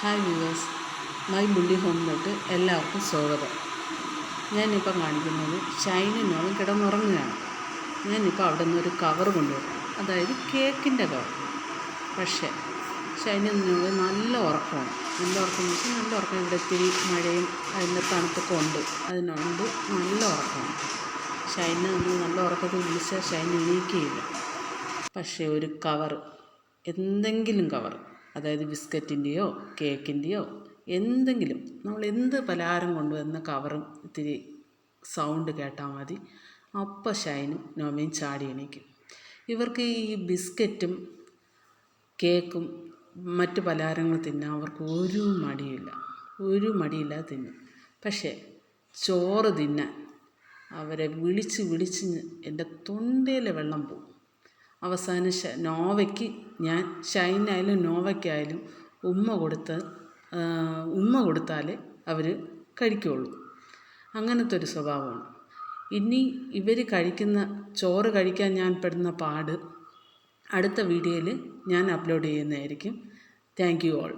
Hi viewers. My bully ഹോമിലോട്ട് എല്ലാവർക്കും സ്വാഗതം. ഞാനിപ്പം കാണിക്കുന്നത് ഷൈനിനോളം കിടന്നുറങ്ങുകയാണ്. ഞാനിപ്പോൾ അവിടെ നിന്ന് ഒരു കവർ കൊണ്ടുവരും. അതായത് കേക്കിന്റെ കവർ. പക്ഷേ ഷൈനിനോട് നല്ല ഉറക്കമാണ്. നല്ല ഉറക്കം വെച്ചാൽ നല്ല ഉറക്കം. ഇവിടെ ഇത്തിരി മഴയും അതിന്റെ തണുപ്പൊക്കെ ഉണ്ട്. അതിനുണ്ട് നല്ല ഉറക്കമാണ്. ഷൈനെ നമ്മൾ നല്ല ഉറക്കത്തിൽ വിളിച്ചാൽ ഷൈൻ എണീക്കുകയില്ല. പക്ഷേ ഒരു കവർ എന്തെങ്കിലും കവർ അതായത് ബിസ്ക്കറ്റിന്റെയോ കേക്കിന്റെയോ എന്തെങ്കിലും നമ്മൾ എന്ത് പലഹാരം കൊണ്ടുവന്ന കവറും ഇത്തിരി സൗണ്ട് കേട്ടാൽ മതി. അപ്പം ഷൈനും നോമയും ചാടി എണീക്കും. ഇവർക്ക് ഈ ബിസ്ക്കറ്റും കേക്കും മറ്റു പലഹാരങ്ങൾ തിന്നാൻ അവർക്ക് ഒരു മടിയില്ല. ഒരു മടിയില്ലാതെ തിന്നും. പക്ഷേ ചോറ് തിന്നാൻ അവരെ വിളിച്ച് വിളിച്ച് എന്റെ തൊണ്ടയിലെ വെള്ളം പോകും അവസാനം നോവയ്ക്ക് ഞാൻ ഷൈനായാലും നോവയ്ക്കായാലും ഉമ്മ കൊടുത്ത് ഉമ്മ കൊടുത്താലേ അവർ കഴിക്കുകയുള്ളൂ അങ്ങനത്തെ ഒരു സ്വഭാവമാണ്. ഇനി ഇവർ കഴിക്കുന്ന ചോറ് കഴിക്കാൻ ഞാൻ പെടുന്ന പാട് അടുത്ത വീഡിയോയിൽ ഞാൻ അപ്ലോഡ് ചെയ്യുന്നതായിരിക്കും. Thank you all.